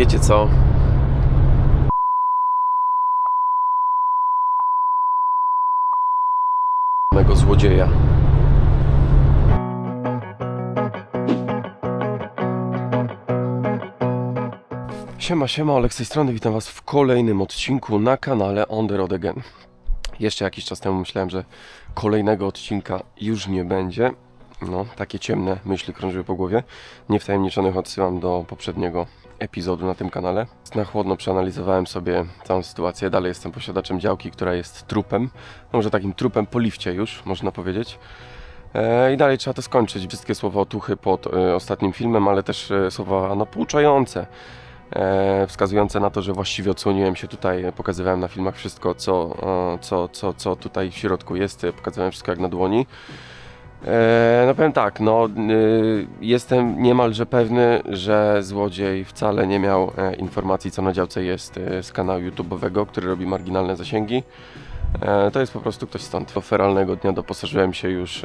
Wiecie co? Mego złodzieja. Siema, siema, Olek z tej strony, witam was w kolejnym odcinku na kanale On The Road Again. Jeszcze jakiś czas temu myślałem, że kolejnego odcinka już nie będzie. No, takie ciemne myśli krążyły po głowie. Niewtajemniczonych odsyłam do poprzedniego epizodu na tym kanale. Na chłodno przeanalizowałem sobie całą sytuację. Dalej jestem posiadaczem działki, która jest trupem. No, może takim trupem po lifcie już, można powiedzieć. E, I dalej trzeba to skończyć. Wszystkie słowa otuchy pod e, ostatnim filmem, ale też e, słowa no, pouczające wskazujące na to, że właściwie odsłoniłem się tutaj, pokazywałem na filmach wszystko, co, co, co, co tutaj w środku jest, pokazywałem wszystko jak na dłoni. E, no powiem tak, no y, jestem niemalże pewny, że złodziej wcale nie miał e, informacji, co na działce jest e, z kanału YouTube'owego, który robi marginalne zasięgi. E, To jest po prostu ktoś stąd. Do feralnego dnia doposażyłem się już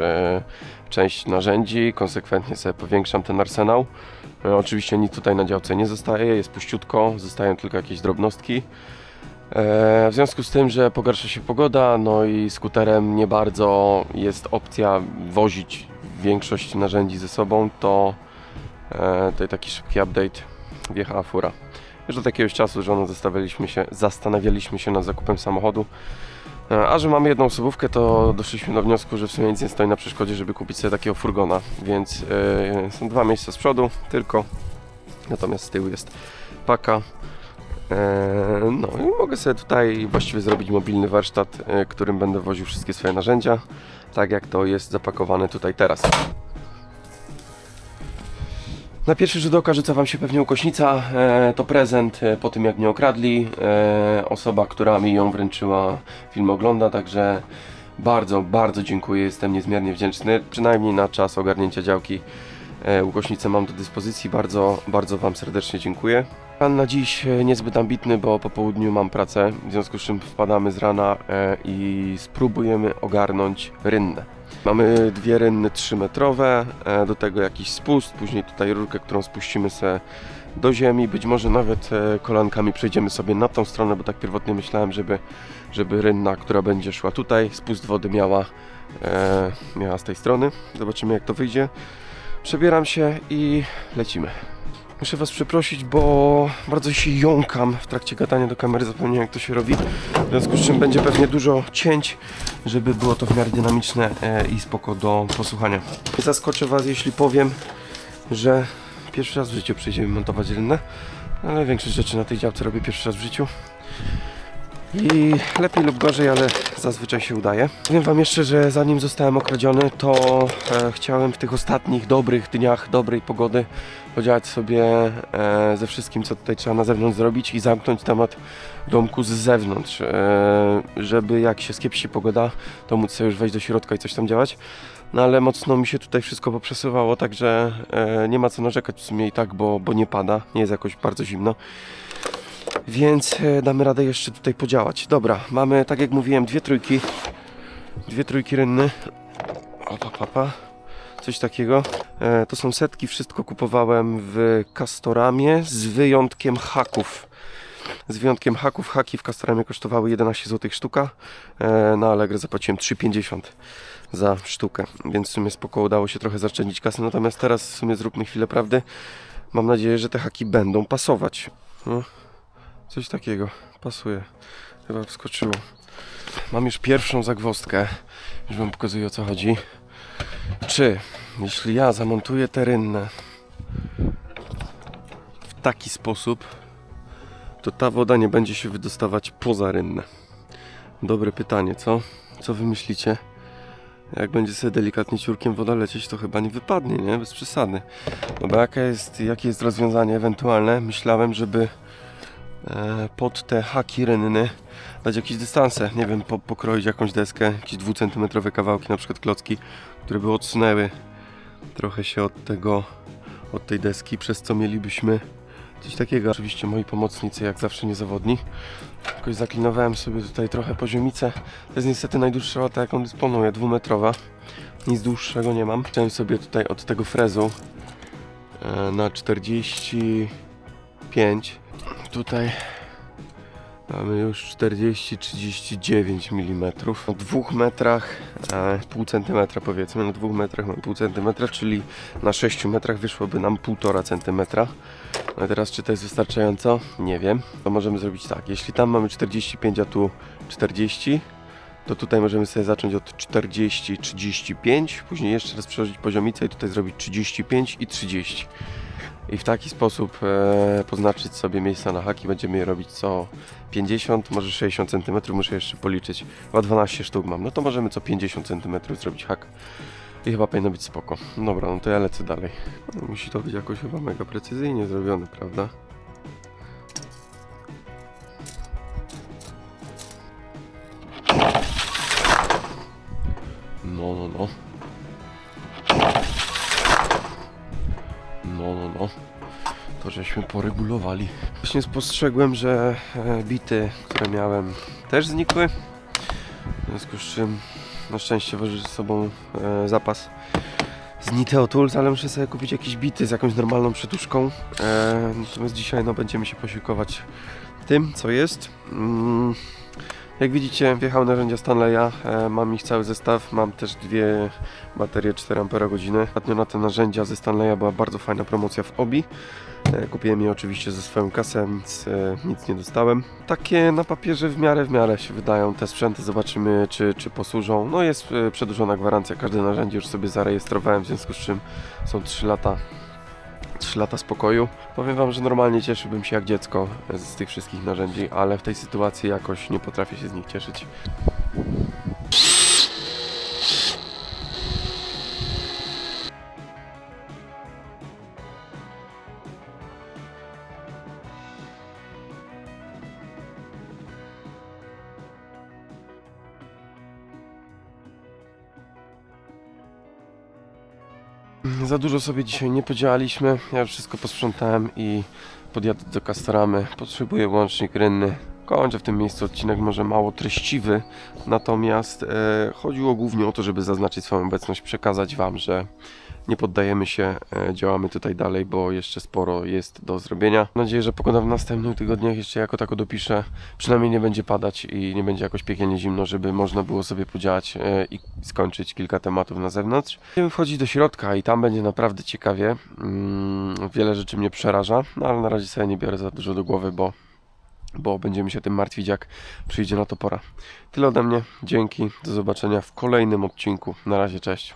część narzędzi, konsekwentnie sobie powiększam ten arsenał. Oczywiście nic tutaj na działce nie zostaje, jest puściutko, zostają tylko jakieś drobnostki. E, W związku z tym, że pogarsza się pogoda, no i skuterem nie bardzo jest opcja wozić większość narzędzi ze sobą, to e, tutaj taki szybki update wjechała fura. Już od jakiegoś czasu z żoną zastanawialiśmy się, zastanawialiśmy się nad zakupem samochodu, E, a że mamy jedną osobówkę, to doszliśmy do wniosku, że w sumie nic nie stoi na przeszkodzie, żeby kupić sobie takiego furgona, więc e, są dwa miejsca z przodu tylko, natomiast z tyłu jest paka. E, No i mogę sobie tutaj właściwie zrobić mobilny warsztat, e, którym będę woził wszystkie swoje narzędzia, tak jak to jest zapakowane tutaj teraz. Na pierwszy rzut oka rzuca Wam się pewnie ukośnica. E, to prezent po tym jak mnie okradli. Osoba, która mi ją wręczyła, film ogląda, także bardzo, bardzo dziękuję. Jestem niezmiernie wdzięczny. Przynajmniej na czas ogarnięcia działki ukośnicę mam do dyspozycji. Bardzo, bardzo Wam serdecznie dziękuję. Plan na dziś e, niezbyt ambitny, bo po południu mam pracę, w związku z czym wpadamy z rana e, i spróbujemy ogarnąć rynnę. Mamy dwie rynny 3-metrowe, e, do tego jakiś spust, później tutaj rurkę, którą spuścimy se do ziemi. Być może nawet e, kolankami przejdziemy sobie na tą stronę, bo tak pierwotnie myślałem, żeby, żeby rynna, która będzie szła tutaj, spust wody miała, e, miała z tej strony. Zobaczymy jak to wyjdzie. Przebieram się i lecimy. Muszę Was przeprosić, bo bardzo się jąkam w trakcie gadania do kamery, zapomniałem jak to się robi. W związku z czym będzie pewnie dużo cięć, żeby było to w miarę dynamiczne e, i spoko do posłuchania. Nie Zaskoczę Was, jeśli powiem, że pierwszy raz w życiu przyjdziemy montować rynnę, ale większość rzeczy na tej działce robię pierwszy raz w życiu. I lepiej lub gorzej, ale zazwyczaj się udaje. Powiem Wam jeszcze, że zanim zostałem okradziony, to e, chciałem w tych ostatnich dobrych dniach, dobrej pogody podziałać sobie e, ze wszystkim, co tutaj trzeba na zewnątrz zrobić i zamknąć temat domku z zewnątrz, e, żeby jak się skiepsi pogoda, to móc sobie już wejść do środka i coś tam działać. No ale mocno mi się tutaj wszystko poprzesuwało, także e, nie ma co narzekać w sumie i tak, bo, bo nie pada, nie jest jakoś bardzo zimno. Więc e, damy radę jeszcze tutaj podziałać. Dobra, mamy, tak jak mówiłem, dwie trójki. Dwie trójki rynny. Opa, papa. Coś takiego. E, to są setki, wszystko kupowałem w Castoramie z wyjątkiem haków. Z wyjątkiem haków, haki w Castoramie kosztowały 11 zł sztuka. E, na Allegro zapłaciłem 3,50 za sztukę, więc w sumie spoko udało się trochę zaoszczędzić kasy. Natomiast teraz w sumie zróbmy chwilę prawdy. Mam nadzieję, że te haki będą pasować. No. Coś takiego. Pasuje. Chyba wskoczyło. Mam już pierwszą zagwozdkę. Już wam pokazuję o co chodzi. Czy jeśli ja zamontuję tę rynnę w taki sposób, to ta woda nie będzie się wydostawać poza rynnę? Dobre pytanie, co? Co wy myślicie? Jak będzie sobie delikatnie ciurkiem woda lecieć, to chyba nie wypadnie, nie? Bez przesady. No bo jaka jest, jakie jest rozwiązanie ewentualne? Myślałem, żeby pod te haki rynny dać jakieś dystanse, nie wiem, po, pokroić jakąś deskę, jakieś dwucentymetrowe kawałki, na przykład klocki, które by odsunęły trochę się od tego, od tej deski, przez co mielibyśmy coś takiego. Oczywiście moi pomocnicy jak zawsze niezawodni. Jakoś zaklinowałem sobie tutaj trochę poziomicę. To jest niestety najdłuższa łata jaką dysponuję, dwumetrowa. Nic dłuższego nie mam. Chciałem sobie tutaj od tego frezu e, na 45 tutaj mamy już 40-39 mm. Na dwóch metrach, e, pół centymetra powiedzmy, na dwóch metrach mam pół centymetra, czyli na 6 metrach wyszłoby nam półtora centymetra. No teraz czy to jest wystarczająco? Nie wiem. To możemy zrobić tak, jeśli tam mamy 45, a tu 40, to tutaj możemy sobie zacząć od 40, 35, później jeszcze raz przełożyć poziomicę i tutaj zrobić 35 i 30. I w taki sposób e, poznaczyć sobie miejsca na haki. Będziemy je robić co 50, może 60 cm, muszę jeszcze policzyć. Chyba 12 sztuk mam. No to możemy co 50 cm zrobić hak. I chyba powinno być spoko. Dobra, no to ja lecę dalej. No, musi to być jakoś chyba mega precyzyjnie zrobione, prawda? No. To żeśmy poregulowali. Właśnie spostrzegłem, że e, bity, które miałem, też znikły. W związku z czym na szczęście wożę ze sobą e, zapas z Niteo Tools, ale muszę sobie kupić jakieś bity z jakąś normalną przytuszką. E, natomiast dzisiaj no, będziemy się posiłkować tym, co jest. Mm, jak widzicie, wjechał narzędzia Stanleya, e, mam ich cały zestaw, mam też dwie baterie 4 Ah. Ostatnio na te narzędzia ze Stanleya była bardzo fajna promocja w Obi. E, Kupiłem je oczywiście ze swoją kasę, więc e, nic nie dostałem. Takie na papierze w miarę w miarę się wydają te sprzęty, zobaczymy czy, czy posłużą. No jest przedłużona gwarancja, każde narzędzie już sobie zarejestrowałem, w związku z czym są 3 lata 3 lata spokoju. Powiem Wam, że normalnie cieszyłbym się jak dziecko z tych wszystkich narzędzi, ale w tej sytuacji jakoś nie potrafię się z nich cieszyć. Za dużo sobie dzisiaj nie podziałaliśmy. Ja już wszystko posprzątałem i podjadę do Castoramy. Potrzebuję łącznik rynny. Kończę w tym miejscu odcinek może mało treściwy, natomiast e, chodziło głównie o to, żeby zaznaczyć swoją obecność, przekazać Wam, że nie poddajemy się, e, działamy tutaj dalej, bo jeszcze sporo jest do zrobienia. Mam nadzieję, że pogoda w następnych tygodniach jeszcze jako tako dopiszę. Przynajmniej nie będzie padać i nie będzie jakoś piekielnie zimno, żeby można było sobie podziałać e, i skończyć kilka tematów na zewnątrz. Będziemy wchodzić do środka i tam będzie naprawdę ciekawie. Mm, wiele rzeczy mnie przeraża, no ale na razie sobie nie biorę za dużo do głowy, bo bo będziemy się tym martwić, jak przyjdzie na to pora. Tyle ode mnie. Dzięki. Do zobaczenia w kolejnym odcinku. Na razie, cześć.